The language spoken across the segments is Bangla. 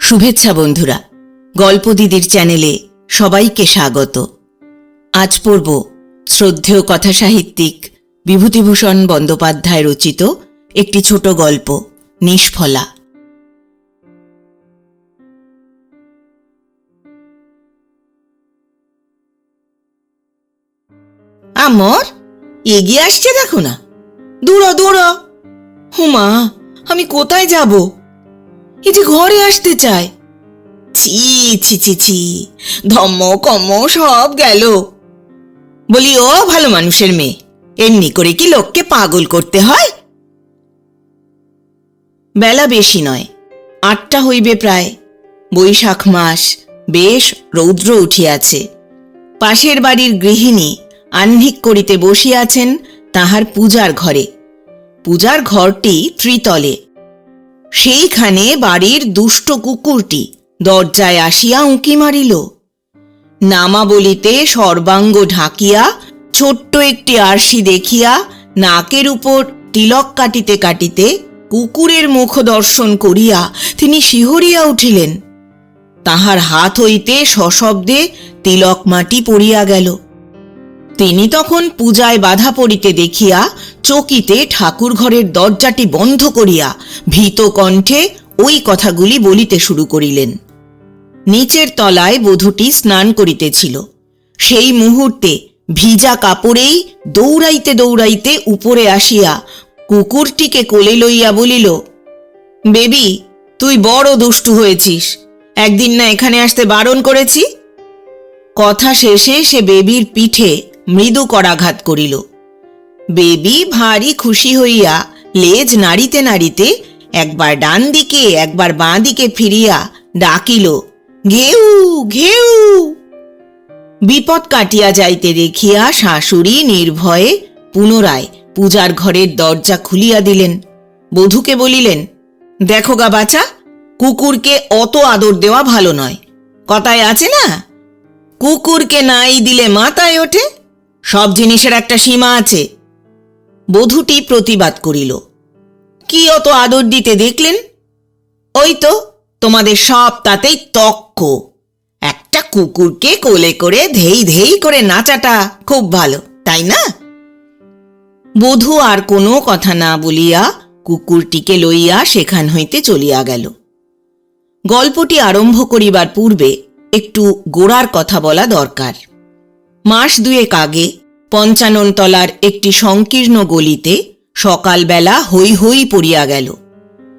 শুভেচ্ছা বন্ধুরা, গল্প দিদির চ্যানেলে সবাইকে স্বাগত। আজ পড়ব শ্রদ্ধেয় কথাসাহিত্যিক বিভূতিভূষণ বন্দ্যোপাধ্যায় রচিত একটি ছোট গল্প, নিষ্ফলা। আমর এগিয়ে আসছে দেখো না। দূর দূর। হুমা, আমি কোথায় যাব? যে ঘরে আসতে চায়। ছি ছি ছি ছি, ধম্ম, কম্ম, সব গেল। বলি, ও ভালো মানুষের মেয়ে, এমনি করে কি লোককে পাগল করতে হয়? বেলা বেশি নয়, আটটা হইবে প্রায়। বৈশাখ মাস, বেশ রৌদ্র উঠিয়াছে। পাশের বাড়ির গৃহিণী আহ্নিক করিতে বসিয়াছেন তাহার পূজার ঘরে। পূজার ঘরটি ত্রিতলে। সেইখানে বাড়ির দুষ্ট কুকুরটি দরজায় আসিয়া উঁকি মারিল। নামা বলিতে সর্বাঙ্গ ঢাকিয়া, ছোট্ট একটি আরশি দেখিয়া নাকের উপর তিলক কাটিতে কাটিতে কুকুরের মুখ দর্শন করিয়া তিনি শিহরিয়া উঠিলেন। তাহার হাত হইতে সশব্দে তিলক মাটি পড়িয়া গেল। তিনি তখন পূজায় বাধা পড়িতে দেখিয়া চকিতে ঠাকুর ঘরের দরজাটি বন্ধ করিয়া ভীত কণ্ঠে ওই কথাগুলি বলিতে শুরু করিলেন। নিচের তলায় বধূটি স্নান করিতেছিল। সেই মুহূর্তে ভিজা কাপড়েই দৌড়াইতে দৌড়াইতে উপরে আসিয়া কুকুরটিকে কোলে লইয়া বলিল, বেবি, তুই বড় দুষ্টু হয়েছিস। একদিন না এখানে আসতে বারণ করেছি? কথা শেষে সে বেবির পিঠে মৃদু করাঘাত করিল। বেবি ভারী খুশি হইয়া লেজ নাড়িতে নাড়িতে একবার ডান দিকে একবার বাঁ দিকে ফিরিয়া ডাকিল, ঘেউ ঘেউ! বিপদ কাটিয়া যাইতে দেখিয়া শাশুড়ি নির্ভয়ে পুনরায় পূজার ঘরের দরজা খুলিয়া দিলেন। বধূকে বলিলেন, দেখো গা বাছা, কুকুরকে অত আদর দেওয়া ভালো নয়। কথায় আছে না, কুকুরকে নাই দিলে মাথায় ওঠে সব জিনিসের একটা সীমা আছে। বধূটি প্রতিবাদ করিল। কি অত আদর দিতে দেখলেন? ওই তো তোমাদের সব তাতেই তক্ক। একটা কুকুরকে কোলে করে ধেই ধেই করে নাচাটা খুব ভালো, তাই না? বধূ আর কোনো কথা না বলিয়া কুকুরটিকে লইয়া সেখান হইতে চলিয়া গেল। গল্পটি আরম্ভ করিবার পূর্বে একটু গোড়ার কথা বলা দরকার। মাস দুয়েক আগে পঞ্চাননতলার একটি সংকীর্ণ গলিতে সকালবেলা হৈ হৈ পড়িয়া গেল।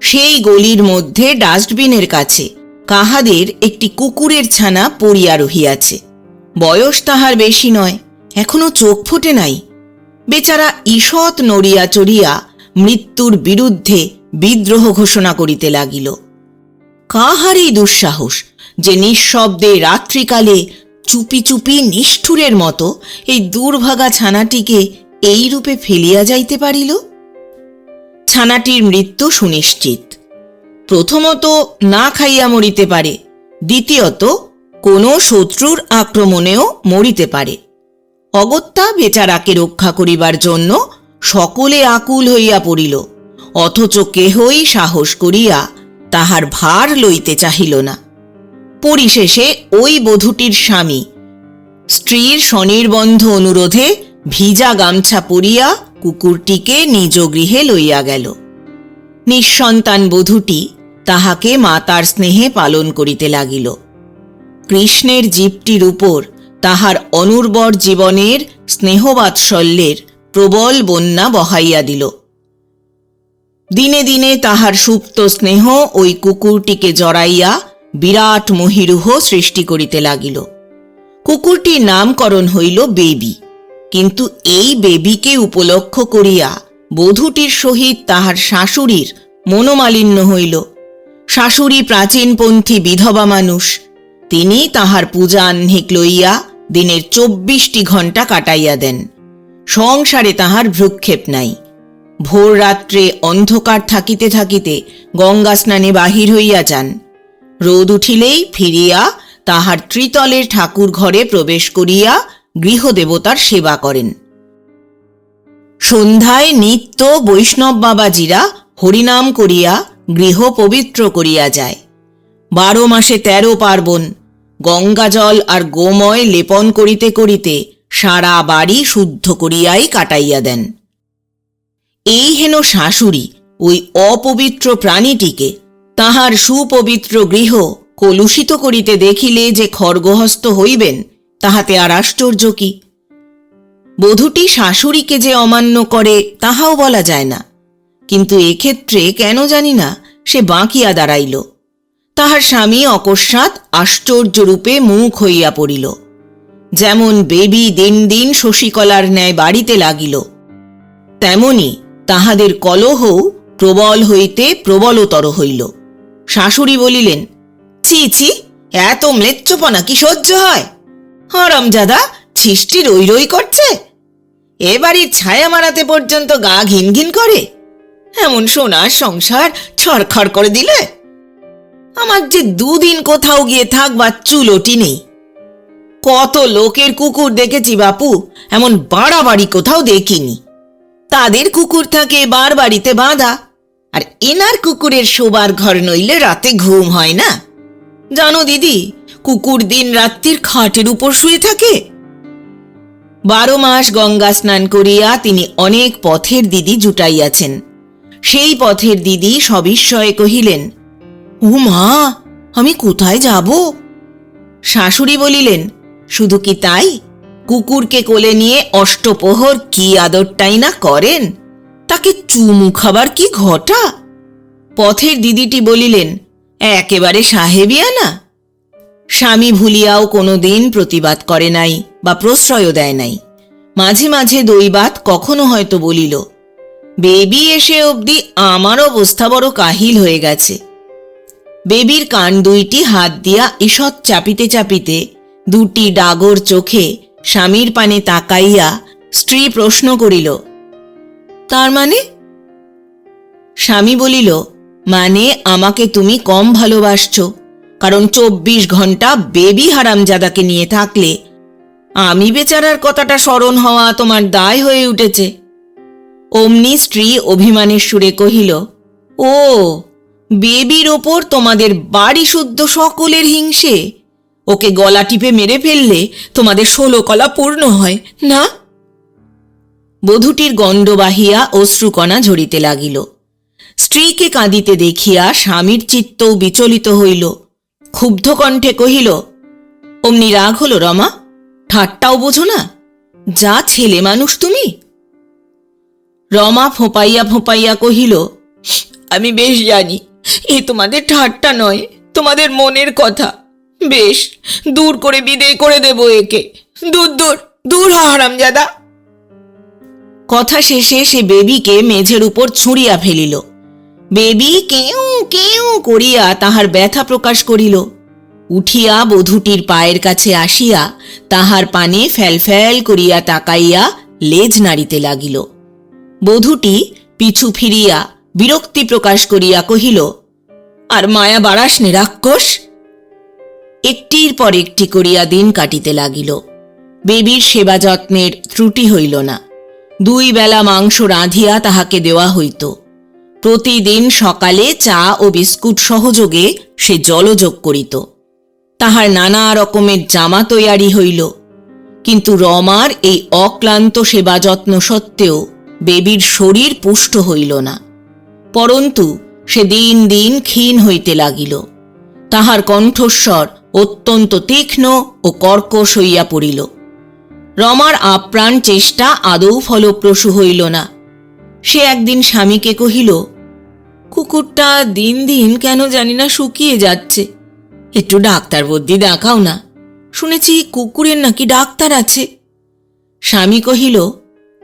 সেই গলির মধ্যে ডাস্টবিনের কাছে কাহাদের একটি কুকুরের ছানা পড়িয়া রহিয়াছে। বয়স তাহার বেশি নয়, এখনও চোখ ফোটে নাই। বেচারা ঈষৎ নড়িয়া চড়িয়া মৃত্যুর বিরুদ্ধে বিদ্রোহ ঘোষণা করিতে লাগিল। কাহার এই দুঃসাহস যে নিঃশব্দে রাত্রিকালে চুপি চুপি নিষ্ঠুরের মতো এই দুর্ভাগা ছানাটিকে এই রূপে ফেলিয়া যাইতে পারিল? ছানাটির মৃত্যু সুনিশ্চিত। প্রথমত না খাইয়া মরিতে পারে, দ্বিতীয়ত কোনো শত্রুর আক্রমণেও মরিতে পারে। অগত্যা বেচারাকে রক্ষা করিবার জন্য সকলে আকুল হইয়া পড়িল, অথচ কেহই সাহস করিয়া তাহার ভার লইতে চাহিল না। পরিশেষে ওই বধূটির স্বামী। স্ত্রীর স্বনির্বন্ধ অনুরোধে ভিজা গামছা পরিয়া কুকুরটিকে নিজ গৃহে লইয়া গেল। নিঃসন্তান বধূটি তাহাকে মাতার স্নেহে পালন করিতে লাগিল। কৃষ্ণের জীবটির উপর তাহার অনুর্বর জীবনের স্নেহবাৎসল্যের প্রবল বন্যা বহাইয়া দিল। দিনে দিনে তাহার সুপ্ত স্নেহ ওই কুকুরটিকে জড়াইয়া বিরাট মহিরুহ সৃষ্টি করিতে লাগিল। কুকুরটির নামকরণ হইল বেবি। কিন্তু এই বেবিকে উপলক্ষ করিয়া বধূটির সহিত তাহার শাশুড়ির মনোমালিন্য হইল। শাশুড়ি প্রাচীনপন্থী বিধবা মানুষ, তিনি তাহার পূজা আহ্নিক লইয়া দিনের চব্বিশটি ঘণ্টা কাটাইয়া দেন। সংসারে তাহার ভ্রুক্ষেপ নাই। ভোর রাত্রে অন্ধকার থাকিতে থাকিতে গঙ্গা স্নানে বাহির হইয়া যান। রোদ উঠিলেই ফিরিয়া তাহার ত্রিতলের ঠাকুর ঘরে প্রবেশ করিয়া গৃহদেবতার সেবা করেন। সন্ধ্যায় নিত্য বৈষ্ণব বাবাজিরা হরিনাম করিয়া গৃহ পবিত্র করিয়া যায়। বারো মাসে তেরো পার্বণ গঙ্গাজল আর গোময় লেপন করিতে করিতে সারা বাড়ি শুদ্ধ করিয়াই কাটাইয়া দেন। এই হেন শাশুড়ি ওই অপবিত্র প্রাণীটিকে তাহার সুপবিত্র গৃহ কলুষিত করিতে দেখিলে যে খর্গহস্ত হইবেন, তাহাতে আর আশ্চর্য কি? বধূটি শাশুড়িকে যে অমান্য করে, তাহাও বলা যায় না। কিন্তু এক্ষেত্রে কেন জানি না, সে বাঁকিয়া দাঁড়াইল। তাহার স্বামী অকস্মাৎ আশ্চর্যরূপে মুখ হইয়া পড়িল। যেমন বেবি দিন দিন শশীকলার ন্যায় বাড়িতে লাগিল, তেমনি তাহাদের কলহও প্রবল হইতে প্রবলতর হইল। শাশুড়ি বলিলেন, ছি ছি, এত ম্লেচ্ছপনা কি সহ্য হয়? হরমজাদা ছিষ্টি রই রই করছে। এ বাড়ির ছায়া মারাতে পর্যন্ত গা ঘিন ঘিন করে। এমন সোনার সংসার ছড়খড় করে দিলে? আমার যে দুদিন কোথাও গিয়ে থাকবার চুলোটি নেই। কত লোকের কুকুর দেখেছি বাপু, এমন বাড়াবাড়ি কোথাও দেখিনি। তাদের কুকুর থাকে বার বাড়িতে বাঁধা। আর এনার কুকুরের শোবার ঘর নইলে রাতে ঘুম হয় না। জানো দিদি, কুকুর দিন রাত্রির খাটের উপর শুয়ে থাকে। বারো মাস গঙ্গা স্নান করিয়া তিনি অনেক পথের দিদি জুটাইয়াছেন। সেই পথের দিদি সবিস্ময়ে কহিলেন, ও মা, আমি কোথায় যাব? শাশুড়ি বলিলেন, শুধু কি তাই? কুকুরকে কোলে নিয়ে অষ্টপ্রহর কি আদরটাই না করেন? তাকে চুমু খাবার কি ঘটা? পথের দিদিটি বলিলেন, একেবারে সাহেবিয়া না। স্বামী ভুলিয়াও কোনো দিন প্রতিবাদ করে নাই বা প্রশ্রয়ও দেয় নাই। মাঝে মাঝে দৈবাত কখনো হয়তো বলিল, বেবি এসে অবধি আমার অবস্থা বড় কাহিল হয়ে গেছে। বেবির কান দুইটি হাত দিয়া ঈষৎ চাপিতে চাপিতে দুটি ডাগর চোখে স্বামীর পানে তাকাইয়া স্ত্রী প্রশ্ন করিল তার মানে? স্বামী বলিল মানে আমাকে তুমি কম ভালোবাসছ, কারণ চব্বিশ ঘণ্টা বেবি হারামজাদাকে নিয়ে থাকলে। আমি বেচারার কথাটা স্মরণ হওয়া তোমার দায় হয়ে উঠেছে। অমনি স্ত্রী অভিমানের সুরে কহিল, ও, বেবির ওপর তোমাদের বাড়ি শুদ্ধ সকলের হিংসে? ওকে গলা টিপে মেরে ফেললে তোমাদের ষোলো কলা পূর্ণ হয়, না? বধূটির গণ্ড বাহিয়া অশ্রুকণা ঝরিতে লাগিল। স্ত্রীকে কাঁদিতে দেখিয়া স্বামীর চিত্তও বিচলিত হইল। ক্ষুব্ধ কণ্ঠে কহিল, অমনি রাগ হলো রমা? ঠাট্টাও বোঝো না? যা ছেলে মানুষ তুমি? রমা ফোঁপাইয়া ফোঁপাইয়া কহিল, আমি বেশ জানি, এ তোমাদের ঠাট্টা নয়, তোমাদের মনের কথা। বেশ, দূর করে বিদেয় করে দেব একে। দূর দূর দূর হারামজাদা। কথা শেষে সে বেবিকে মেঝের উপর ছুঁড়িয়া ফেলিল। বেবি কেউ কেউ করিয়া তাহার ব্যথা প্রকাশ করিল। উঠিয়া বধূটির পায়ের কাছে আসিয়া তাহার পানে ফ্যালফ্যাল করিয়া তাকাইয়া লেজ নাড়িতে লাগিল। বধূটি পিছু ফিরিয়া বিরক্তি প্রকাশ করিয়া কহিল, আর মায়া বাড়াস নে, রাক্ষস! একটির পর একটি করিয়া দিন কাটিতে লাগিল। বেবির সেবা যত্নের ত্রুটি হইল না। দুই বেলা মাংস রাঁধিয়া তাহাকে দেওয়া হইত। প্রতিদিন সকালে চা ও বিস্কুট সহযোগে সে জলযোগ করিত। তাহার নানা রকমের জামা তৈয়ারি হইল। কিন্তু রমার এই অক্লান্ত সেবা যত্ন সত্ত্বেও বেবির শরীর পুষ্ট হইল না। পরন্তু সে দিন দিন ক্ষীণ হইতে লাগিল। তাহার কণ্ঠস্বর অত্যন্ত তীক্ষ্ণ ও কর্কশ হইয়া পড়িল। রমার আপ্রাণ চেষ্টা আদৌ ফলপ্রসূ হইল না। সে একদিন স্বামীকে কহিল, কুকুরটা দিন দিন কেন জানি না শুকিয়ে যাচ্ছে। একটু ডাক্তার বদ্যি দেখাও না। শুনেছি কুকুরের নাকি ডাক্তার আছে। স্বামী কহিল,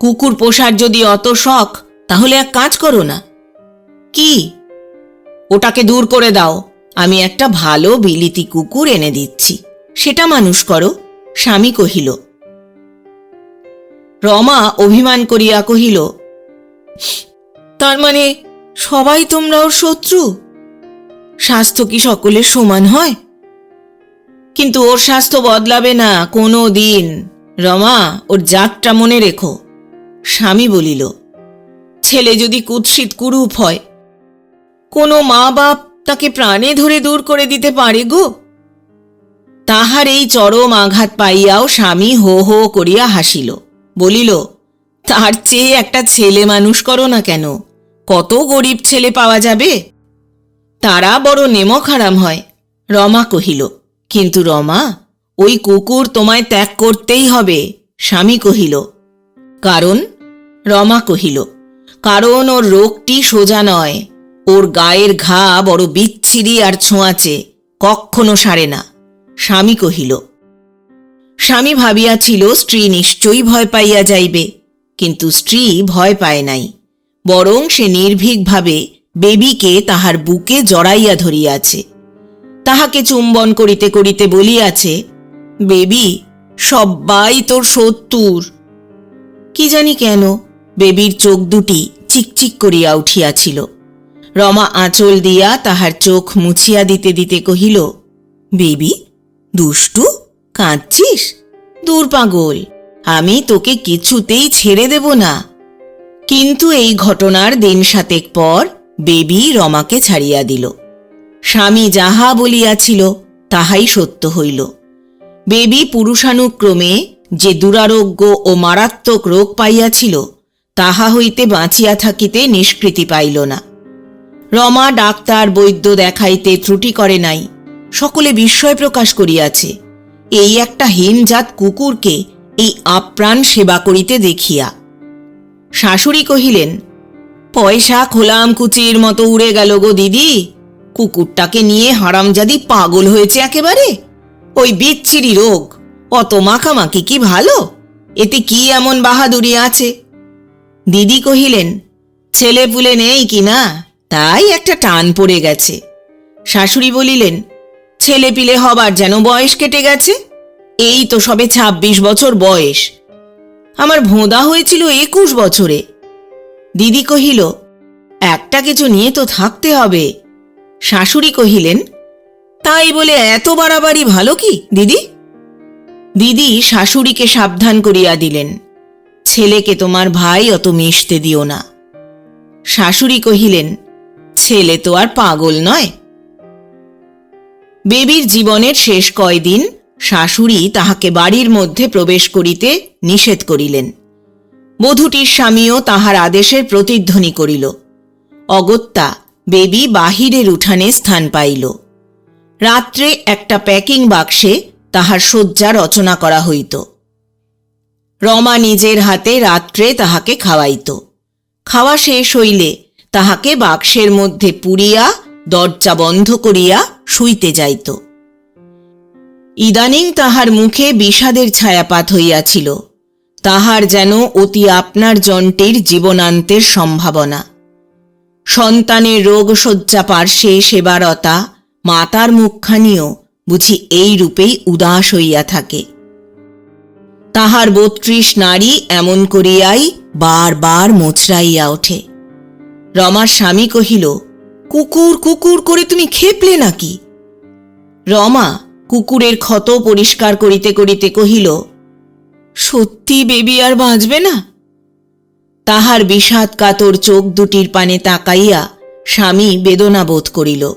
কুকুর পোষার যদি অত শখ, তাহলে এক কাজ করো না। কি? ওটাকে দূর করে দাও। আমি একটা ভালো বিলিতি কুকুর এনে দিচ্ছি। সেটা মানুষ করো। স্বামী কহিল রমা অভিমান করিয়া কহিল, তার মানে সবাই তোমরা ওর শত্রু? স্বাস্থ্য কি সকলের সমান হয়? কিন্তু ওর স্বাস্থ্য বদলাবে না কোনো দিন। রমা, ওর জাতটা মনে রেখো, স্বামী বলিল। ছেলে যদি কুৎসিত কুরূপ হয়, কোনো মা বাপ তাকে প্রাণে ধরে দূর করে দিতে পারে গো? তাহার এই চরম আঘাত পাইয়াও স্বামী হো হো করিয়া হাসিল। বলিল, তার চেয়ে একটা ছেলে মানুষ করো না কেন? কত গরিব ছেলে পাওয়া যাবে? তারা বড় নেমক হারাম হয়, রমা কহিল। কিন্তু রমা, ওই কুকুর তোমায় ত্যাগ করতেই হবে, স্বামী কহিল। কারণ? রমা কহিল। কারণ ওর রোগটি সোজা নয়। ওর গায়ের ঘা বড় বিচ্ছিরি আর ছোঁয়াচে, কক্ষনো সারে না, স্বামী কহিল। স্বামী ভাবিয়াছিল, স্ত্রী নিশ্চয়ই ভয় পাইয়া যাইবে, কিন্তু স্ত্রী ভয় পায় নাই। বরং সে নির্ভীকভাবে বেবিকে তাহার বুকে জড়াইয়া ধরিয়াছে। তাহাকে চুম্বন করিতে করিতে বলিয়াছে, বেবি, সব্বাই তোর সত্তর কি জানি কেন, বেবির চোখ দুটি চিকচিক করিয়া উঠিয়াছিল। রমা আঁচল দিয়া তাহার চোখ মুছিয়া দিতে দিতে কহিল, বেবি, দুষ্টু? কাঁদছিস? দূর পাগল, আমি তোকে কিছুতেই ছেড়ে দেব না। কিন্তু এই ঘটনার দিন সাতেক পর বেবি রমাকে ছাড়িয়া দিল। স্বামী যাহা বলিয়াছিল, তাহাই সত্য হইল। বেবি পুরুষানুক্রমে যে দুরারোগ্য ও মারাত্মক রোগ পাইয়াছিল, তাহা হইতে বাঁচিয়া থাকিতে নিষ্কৃতি পাইল না। রমা ডাক্তার বৈদ্য দেখাইতে ত্রুটি করে নাই, সকলে বিস্ময় প্রকাশ করিয়াছে। এই একটা হীনজাত কুকুরকে এই আপ্রাণ সেবা করিতে দেখিয়া। শাশুড়ি কহিলেন, পয়সা খোলাম কুচির মতো উড়ে গেল গো দিদি। কুকুরটাকে নিয়ে হারামজাদি পাগল হয়েছে একেবারে। ওই বিচ্ছিরি রোগ, অত মাখামাখি কি ভালো? এতে কি এমন বাহাদুরি আছে? দিদি কহিলেন ছেলে পুলে নেই কি না? তাই একটা টান পড়ে গেছে। শাশুড়ি বলিলেন ছেলে পিলে হবার যেন বয়স কেটে গেছে? এই তো সবে ২৬ বছর বয়স। আমার ভোঁদা হয়েছিল একুশ বছরে। দিদি কহিল, একটা কিছু নিয়ে তো থাকতে হবে। শাশুড়ি কহিলেন, তাই বলে এত বাড়াবাড়ি ভালো কি, দিদি? দিদি শাশুড়িকে সাবধান করিয়া দিলেন, ছেলেকে তোমার ভাই অত মিশতে দিও না। শাশুড়ি কহিলেন, ছেলে তো আর পাগল নয়। বেবির জীবনের শেষ কয়দিন শাশুড়ি তাহাকে বাড়ির মধ্যে প্রবেশ করিতে নিষেধ করিলেন। বধূটির স্বামীও তাহার আদেশের প্রতিধ্বনি করিল। অগত্যা বেবি বাহিরের উঠানে স্থান পাইল। রাত্রে একটা প্যাকিং বাক্সে তাহার শয্যা রচনা করা হইত। রমা নিজের হাতে রাত্রে তাহাকে খাওয়াইত। খাওয়া শেষ হইলে তাহাকে বাক্সের মধ্যে পুরিয়া দরজা বন্ধ করিয়া শুইতে যাইত। ইদানিং তাহার মুখে বিষাদের ছায়াপাত হইয়াছিল। তাহার যেন অতি আপনার জনটির জীবনান্তের সম্ভাবনা। সন্তানের রোগশয্যা পার্শ্বে সেবারতা মাতার মুখখানিও বুঝি এই রূপেই উদাস হইয়া থাকে। তাহার বত্রিশ নারী এমন করিয়াই বারবার মোচড়াইয়া ওঠে। রমার স্বামী কহিল কুকুর কুকুর করে তুমি খেপলে নাকি? রমা কুকুরের ক্ষত পরিষ্কার করিতে করিতে কহিল, সত্যি বেবি আর বাঁচবে না? তাহার বিষাদ কাতর চোখ দুটির পানে তাকাইয়া স্বামী বেদনা বোধ করিল।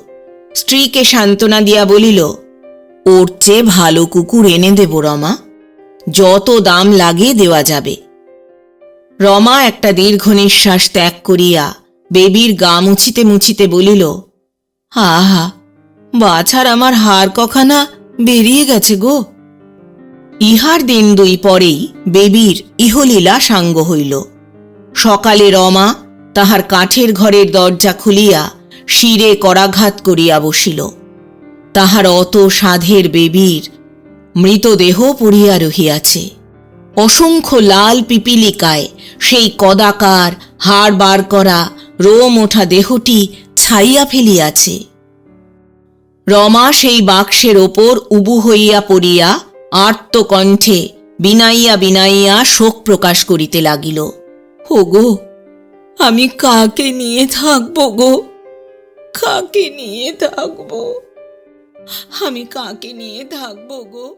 স্ত্রীকে সান্ত্বনা দিয়া বলিল, ওর চেয়ে ভালো কুকুর এনে দেব রমা, যত দাম লাগে দেওয়া যাবে। রমা একটা দীর্ঘ নিঃশ্বাস ত্যাগ করিয়া বেবির গা মুছিতে মুছিতে বলিল, আহা, বাছার আমার হাড় কখানা বেরিয়ে গেছে গো। ইহার দিন দুই পরেই বেবির ইহলীলা সাঙ্গ হইল। সকালে রমা তাহার কাঠের ঘরের দরজা খুলিয়া শিরে করাঘাত করিয়া বসিল। তাহার অত সাধের বেবির মৃতদেহ পড়িয়া রহিয়াছে। অসংখ্য লাল পিপিলিকায় সেই কদাকার হাড় বার করা রোম ওঠা দেহটি ছাইয়া ফেলিয়াছে। রমা সেই বাক্সের ওপর উবু হইয়া পড়িয়া আর্তকণ্ঠে বিনাইয়া বিনাইয়া শোক প্রকাশ করিতে লাগিল। গো আমি কাকে নিয়ে থাকব গো? কাকে নিয়ে থাকব? আমি কাকে নিয়ে থাকব গো?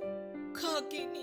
কাকে নিয়ে